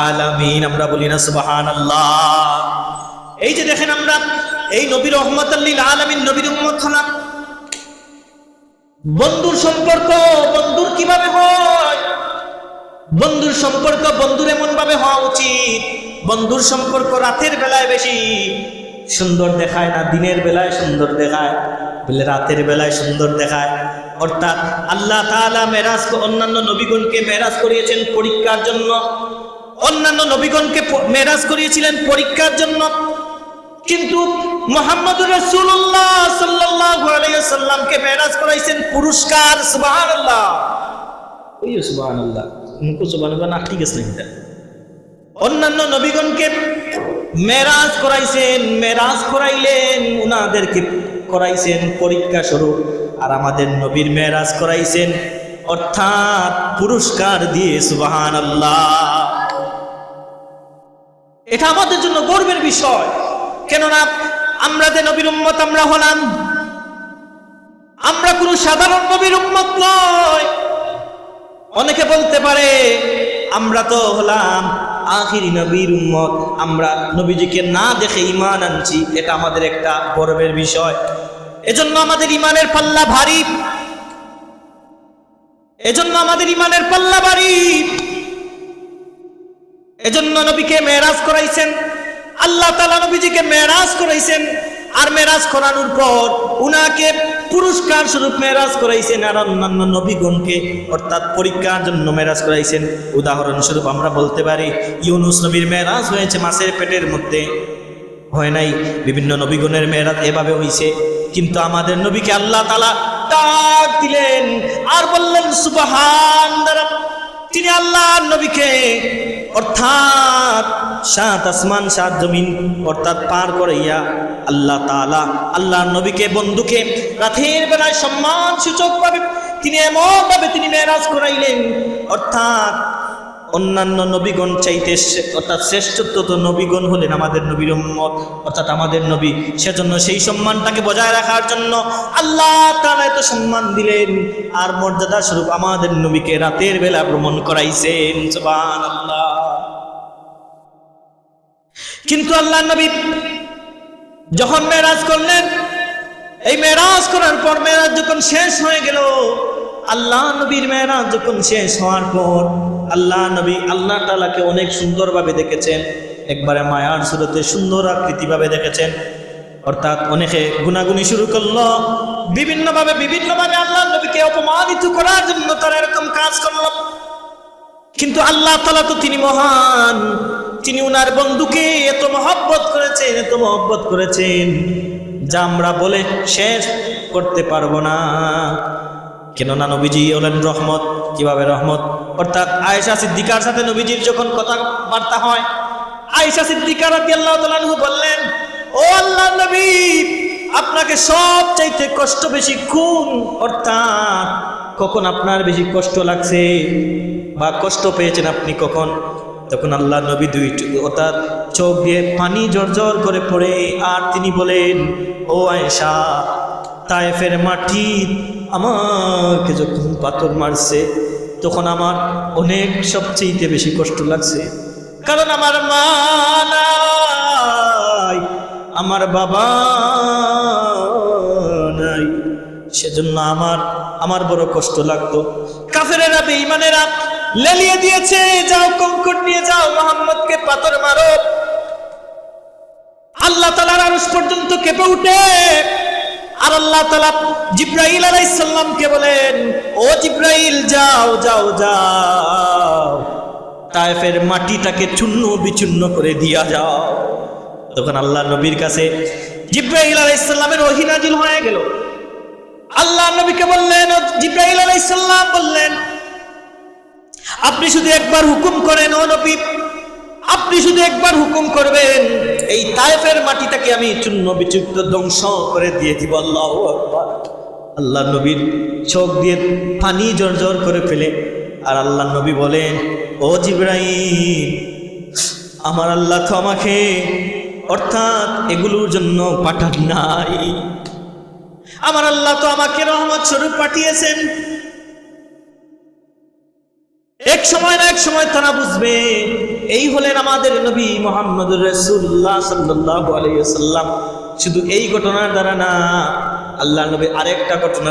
আলামিন আমরা বলি না সুবাহান এই যে দেখেন আমরা, এই নবীর রহমত আলামিন নবীর উম্মত খানা বন্ধুর সম্পর্ক বন্ধুর কীভাবে হয়? বন্ধুর সম্পর্ক বন্ধুর এমন ভাবে হওয়া উচিত। বন্ধুর সম্পর্ক রাতের বেলায় বেশি সুন্দর দেখায় না, দিনের বেলায় সুন্দর দেখায়। বলে রাতের বেলায় সুন্দর দেখায়। অর্থাৎ আল্লাহ তাআলা মেরাজ অন্যান্য নবীগণকে মেরাজ করিয়েছেন পরীক্ষার জন্য। অন্যান্য নবীগণকে মেরাজ করিয়েছিলেন পরীক্ষার জন্য। কিন্তু মোহাম্মদ রসুল্লাহ সাল্লামকে মেরাজ করাইছেন পুরস্কার আছে অন্যান্য নবীগণকে মেরাজ করাইছেন, মেরাজ করাইলেন, উনাদেরকে করাইছেন, পরীক্ষা স্বরূপ। আর আমাদের নবীর মেরাজ করাইছেন, অর্থাৎ পুরস্কার দিয়ে সুবাহান এটা আমাদের জন্য গর্বের বিষয়। কেননা আমরা যে নবীর উম্মত, আমরা হলাম। আমরা কোনো সাধারণ নবীর উম্মত নয়। অনেকে বলতে পারে, আমরা তো হলাম আখিরি নবীর উম্মত। আমরা নবীজিকে না দেখে ইমান আনছি, এটা আমাদের একটা গর্বের বিষয়। এজন্য আমাদের ইমানের পাল্লা ভারী। এজন্য আমাদের ইমানের পাল্লা ভারী। এজন্য নবীকে মেরাজ করাইছেন। আল্লাহ তালা নবীজিকে মেরাজ করাইছেন। আর মেরাজ করানোর পর উনাকে পুরস্কার স্বরূপ মেরাজ করাইছেন আর অন্যান্য নবীগণকে। অর্থাৎ পরীক্ষার জন্য মেরাজ করাইছেন। উদাহরণস্বরূপ আমরা বলতে পারি, ইউনুস নবীর মেরাজ হয়েছে মাছের পেটের মধ্যে। হয় নাই? বিভিন্ন নবীগণের মেয়েরাজ এভাবে হইছে। কিন্তু আমাদের নবীকে আল্লাহ তালা ডাক দিলেন আর বললেন, সুবাহান তিনি আল্লাহ নবীকে। অর্থাৎ সাত আসমান, সাত জমিন অর্থাৎ পার করাইয়া আল্লাহ তাআলা আল্লাহ নবীকে, বন্ধুকে রাতের বেলায় সম্মান সূচক ভাবে তিনি এমন ভাবে তিনি মেরাজ করাইলেন। অর্থাৎ অন্যান্য নবীগণ চাইতে অর্থাৎ শ্রেষ্ঠত্ব তো নবীগণ হলেন আমাদের নবীর উম্মত। অর্থাৎ আমাদের নবী। সেজন্য সেই সম্মানটাকে বজায় রাখার জন্য আল্লাহ তাআলা এত সম্মান দিলেন। আর মর্যাদা স্বরূপ আমাদের নবীকে রাতের বেলা ভ্রমণ করাইছেন। সুবহানাল্লাহ। কিন্তু আল্লাহ নবী যখন মেরাজ করলেন, এই মেরাজ করার পর মেরাজ যখন শেষ হয়ে গেল, আল্লাহ নবীর মেরাজ যখন শেষ হওয়ার পর আল্লাহ নবী আল্লাহ তালাকে অনেক সুন্দরভাবে দেখেছেন। একবারে মায়ার সুরতে সুন্দর আকৃতিভাবে দেখেছেন। অর্থাৎ অনেকে গুনাগুনি শুরু করল, বিভিন্নভাবে বিভিন্নভাবে আল্লাহ নবীকে অপমানিত করার জন্য তারা এরকম কাজ করল। কিন্তু আল্লাহ তালা তো তিনি মহান। তিনি উনার বন্ধুকে এত মহব্বত করেছেন, এত মহব্বত করেছেন যা আমরা বলে শেষ করতে পারব না। কেননা নবীজি হলেন রহমত। কীভাবে রহমত? অর্থাৎ আয়েশা সিদ্দিকার সাথে নবীজির যখন কথাবার্তা হয়, আয়েশা সিদ্দিকার আল্লাহ বললেন, ও আল্লাহ নবী, আপনাকে সব চাইতে কষ্ট বেশি খুন, অর্থাৎ কখন আপনার বেশি কষ্ট লাগছে? বা কষ্ট পেয়েছেন আপনি কখন? তখন আল্লাহ নবী দুই অর্থাৎ চোখ দিয়ে পানি জর্জর করে পড়ে, আর তিনি বলেন, ও আয়েশা, তায়েফের মাটি আমাকে যখন পাথর মারছে, তখন আমার অনেক সবচেয়ে বেশি কষ্ট লাগছে। কারণ আমার মা আমার বাবা নাই। সেজন্য আমার আমার বড় কষ্ট লাগতো। কাফেরেরা বেঈমানেরা লেলিয়ে দিয়েছে, যাও কঙ্কর নিয়ে যাও, মোহাম্মদকে পাথর মারো। আল্লাহ তালার আরস পর্যন্ত কেঁপে উঠে। আর আল্লাহ তালা জিব্রাইল আলাইসাল্লামকে বলেন, ও জিব্রাইল, যাও যাও যাও। তায়েফের মাটিটাকে চূর্ণ বিচূর্ণ করে দিয়া যাও। তখন আল্লাহ নবীর কাছে জিব্রাইল আলাইসাল্লামের ওহিনাজিল হয়ে গেল। আল্লাহ নবীকে বললেন জিব্রাইল আলাইসাল্লাম বললেন আপনি শুধু একবার হুকুম করেন নবী। আপনি শুধু একবার হুকুম করবেন, এই তায়েফের মাটিটাকে আমি চূর্ণ বিচূর্ণ ধ্বংস করে দিয়ে দিব, আল্লাহ আল্লাহ নবীর চোখ দিয়ে পানি জর্জর করে ফেলে, আর আল্লাহ নবী বলেন, ও জিব্রাইল, আমার আল্লাহ তো আমাকে অর্থাৎ এগুলোর জন্য পাঠান নাই। আমার আল্লাহ তো আমাকে রহমত স্বরূপ পাঠিয়েছেন এক সময় না এক সময় তারা বুঝবে, এই হলেন আমাদের নবী মোহাম্মদ রসুল্লাহ সাল্লাহ আলাইসাল্লাম শুধু এই ঘটনার দ্বারা না আল্লাহ নবী আরেকটা ঘটনা